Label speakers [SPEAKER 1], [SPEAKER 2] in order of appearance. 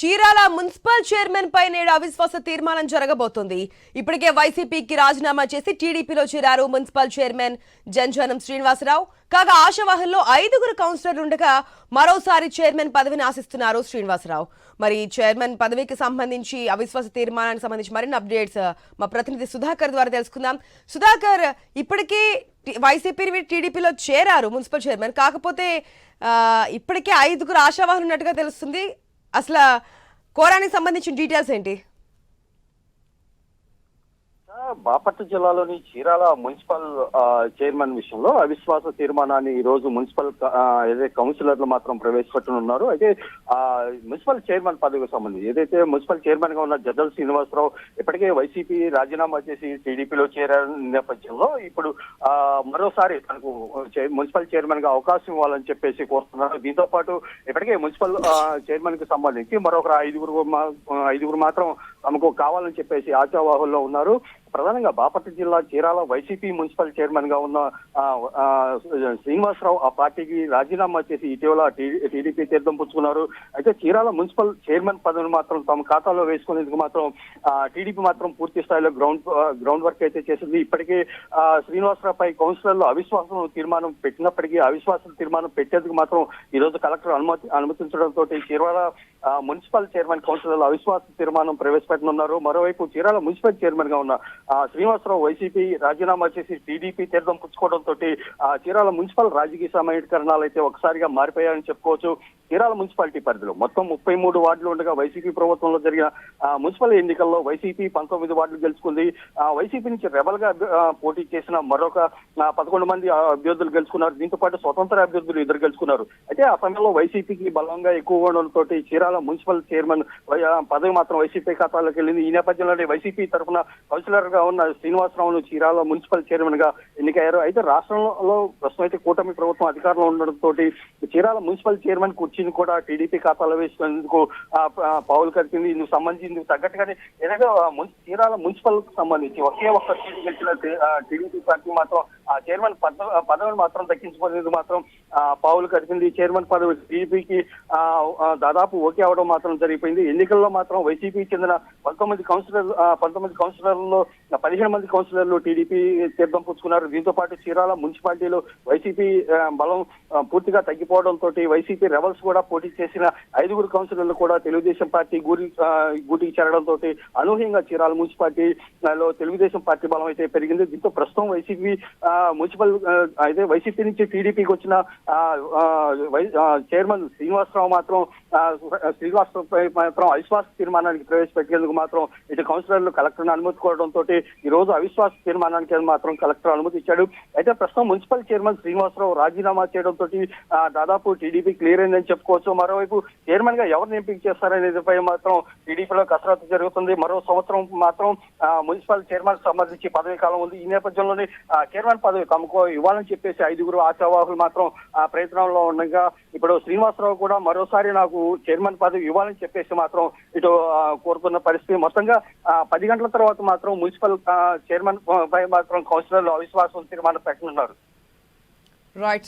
[SPEAKER 1] Chirala municipal chairman పై నేడు అవిశ్వాస తీర్మానం జరగబోతుంది. ఇప్పటికే వైసీపీకి రాజీనామా చేసి టీడీపీలో చేరారు మున్సిపల్ చైర్మన్ జంజనం శ్రీనివాసరావు. కాగా ఆశావాహంలో ఐదుగురు కౌన్సిలర్లు ఉండగా మరోసారి చైర్మన్ పదవిని ఆశిస్తున్నారు శ్రీనివాసరావు. మరి చైర్మన్ పదవికి సంబంధించి అవిశ్వాస తీర్మానానికి సంబంధించి మరిన్ని అప్డేట్స్ మా ప్రతినిధి సుధాకర్ ద్వారా తెలుసుకుందాం. సుధాకర్ ఇప్పటికీ వైసీపీ టీడీపీలో చేరారు మున్సిపల్ చైర్మన్. కాకపోతే ఇప్పటికే ఐదుగురు ఆశావాహులు ఉన్నట్టుగా తెలుస్తుంది. అసలు కోరానికి సంబంధించిన డీటెయిల్స్ ఏంటి?
[SPEAKER 2] బాపట్ల జిల్లాలోని చీరాల మున్సిపల్ చైర్మన్ విషయంలో అవిశ్వాస తీర్మానాన్ని ఈ రోజు మున్సిపల్ ఏదైతే కౌన్సిలర్లు మాత్రం ప్రవేశపెట్టనున్నారు. అయితే ఆ, మున్సిపల్ చైర్మన్ పదవికి సంబంధించి ఏదైతే మున్సిపల్ చైర్మన్గా ఉన్న జద్దల్ శ్రీనివాసరావు ఇప్పటికే వైసీపీ రాజీనామా చేసి టీడీపీలో చేరిన నేపథ్యంలో ఇప్పుడు ఆ, మరోసారి తనకు మున్సిపల్ చైర్మన్గా అవకాశం ఇవ్వాలని చెప్పేసి కోరుతున్నారు. దీంతో పాటు ఇప్పటికే మున్సిపల్ చైర్మన్కి సంబంధించి మరొక ఐదుగురు ఐదుగురు మాత్రం తమకు కావాలని చెప్పేసి ఆశావాహుల్లో ఉన్నారు. ప్రధానంగా బాపట్ల జిల్లా చీరాల వైసీపీ మున్సిపల్ చైర్మన్గా ఉన్న ఆ, శ్రీనివాసరావు ఆ పార్టీకి రాజీనామా చేసి ఇటీవల టీడీపీ తీర్థం పుచ్చుకున్నారు. అయితే చీరాల మున్సిపల్ చైర్మన్ పదవిని మాత్రం తమ ఖాతాలో వేసుకునేందుకు మాత్రం ఆ, టీడీపీ మాత్రం పూర్తి స్థాయిలో గ్రౌండ్ గ్రౌండ్ వర్క్ అయితే చేసింది. ఇప్పటికే ఆ, శ్రీనివాసరావుపై కౌన్సిలర్లు అవిశ్వాసం తీర్మానం పెట్టినప్పటికీ అవిశ్వాసం తీర్మానం పెట్టేందుకు మాత్రం ఈ రోజు కలెక్టర్ అనుమతి అనుమతించడంతో చీరాల మున్సిపల్ చైర్మన్ కౌన్సిలర్లు అవిశ్వాస తీర్మానం ప్రవేశపెట్టనున్నారు మరోవైపు చీరాల మున్సిపల్ చైర్మన్గా ఉన్న ఆ, శ్రీనివాసరావు వైసీపీ రాజీనామా చేసి టీడీపీ తీర్థం పుచ్చుకోవడంతో చీరాల మున్సిపల్ రాజకీయ సమీకరణాలు అయితే ఒకసారిగా మారిపోయాయని చెప్పుకోవచ్చు. చీరాల మున్సిపాలిటీ పరిధిలో మొత్తం ముప్పై మూడు వార్డులు ఉండగా వైసీపీ ప్రభుత్వంలో జరిగిన మున్సిపల్ ఎన్నికల్లో వైసీపీ పంతొమ్మిది వార్డులు గెలుచుకుంది. ఆ, వైసీపీ నుంచి రెబల్గా పోటీ చేసిన మరొక పదకొండు మంది అభ్యర్థులు గెలుచుకున్నారు. దీంతో పాటు స్వతంత్ర అభ్యర్థులు ఇద్దరు గెలుచుకున్నారు. అయితే ఆ సమయంలో వైసీపీకి బలంగా ఎక్కువ ఉండడంతో చీరాల మున్సిపల్ చైర్మన్ పదవి మాత్రం వైసీపీ ఖాతాలోకి వెళ్ళింది. ఈ నేపథ్యంలోనే వైసీపీ తరఫున కౌన్సిలర్గా ఉన్న శ్రీనివాసరావును చీరాల మున్సిపల్ చైర్మన్గా ఎన్నికయ్యారు. అయితే రాష్ట్రంలో ప్రస్తుతం అయితే కూటమి ప్రభుత్వం అధికారంలో ఉండడంతో చీరాల మున్సిపల్ చైర్మన్ కుర్చీని కూడా టీడీపీ ఖాతాలో వేసినందుకు ఆ, పావులు కరిపింది ఇందుకు సంబంధించి తగ్గట్టుగానే ఏదైనా తీరాల చీరాల మున్సిపల్ సంబంధించి ఒకే ఒక్క సీట్ గెలిచిన టీడీపీ పార్టీ మాత్రం ఆ చైర్మన్ పద- పదవిని మాత్రం దక్కించుకునేందుకు మాత్రం పావులు కరిపింది. చైర్మన్ పదవి టీడీపీకి దాదాపు ఓకే అవడం మాత్రం జరిగిపోయింది. ఎన్నికల్లో మాత్రం వైసీపీ చెందిన పంతొమ్మిది కౌన్సిలర్ పంతొమ్మిది కౌన్సిలర్లలో పదిహేను మంది కౌన్సిలర్లు టీడీపీ తీర్థం పుచ్చుకున్నారు. దీంతో పాటు చీరాల మున్సిపాలిటీలో వైసీపీ బలం పూర్తిగా తగ్గిపోవడంతో వైసీపీ రెబల్స్ కూడా పోటీ చేసిన ఐదుగురు కౌన్సిలర్లు కూడా తెలుగుదేశం పార్టీ గూరి గూటికి చేరడంతో అనూహ్యంగా చీరాల మున్సిపాలిటీలో తెలుగుదేశం పార్టీ బలం అయితే పెరిగింది. దీంతో ప్రస్తుతం వైసీపీ ఆ, మున్సిపల్ అయితే వైసీపీ నుంచి టీడీపీకి వచ్చిన చైర్మన్ శ్రీనివాసరావు మాత్రం శ్రీనివాసరావు పై మాత్రం అవిశ్వాస తీర్మానానికి ప్రవేశపెట్టేందుకు మాత్రం ఇటు కౌన్సిలర్లు కలెక్టర్ అనుమతి కోరడంతో ఈ రోజు అవిశ్వాస తీర్మానానికి మాత్రం కలెక్టర్ అనుమతి ఇచ్చాడు. అయితే ప్రస్తుతం మున్సిపల్ చైర్మన్ శ్రీనివాసరావు రాజీనామా చేయడంతో దాదాపు టీడీపీ క్లియర్ అయిందని చెప్పుకోవచ్చు. మరోవైపు చైర్మన్గా ఎవరిని ఎంపిక చేస్తారనేదిపై మాత్రం టీడీపీలో కసరత్తు జరుగుతుంది. మరో సంవత్సరం మాత్రం మున్సిపల్ చైర్మన్ సంబంధించి పదవీ కాలం ఉంది. ఈ నేపథ్యంలోనే చైర్మన్ పదవి తమకు ఇవ్వాలని చెప్పేసి ఐదుగురు ఆశావాహులు మాత్రం ఆ ప్రయత్నంలో ఉండగా ఇప్పుడు శ్రీనివాసరావు కూడా మరోసారి నాకు చైర్మన్ పదవి ఇవ్వాలని చెప్పేసి మాత్రం ఇటు కోరుకున్న కోరుతున్న పరిస్థితి. మొత్తంగా పది గంటల తర్వాత మాత్రం మున్సిపల్ చైర్మన్ పై మాత్రం కౌన్సిలర్లు అవిశ్వాసం తీర్మానం పెట్టనున్నారు.
[SPEAKER 1] రైట్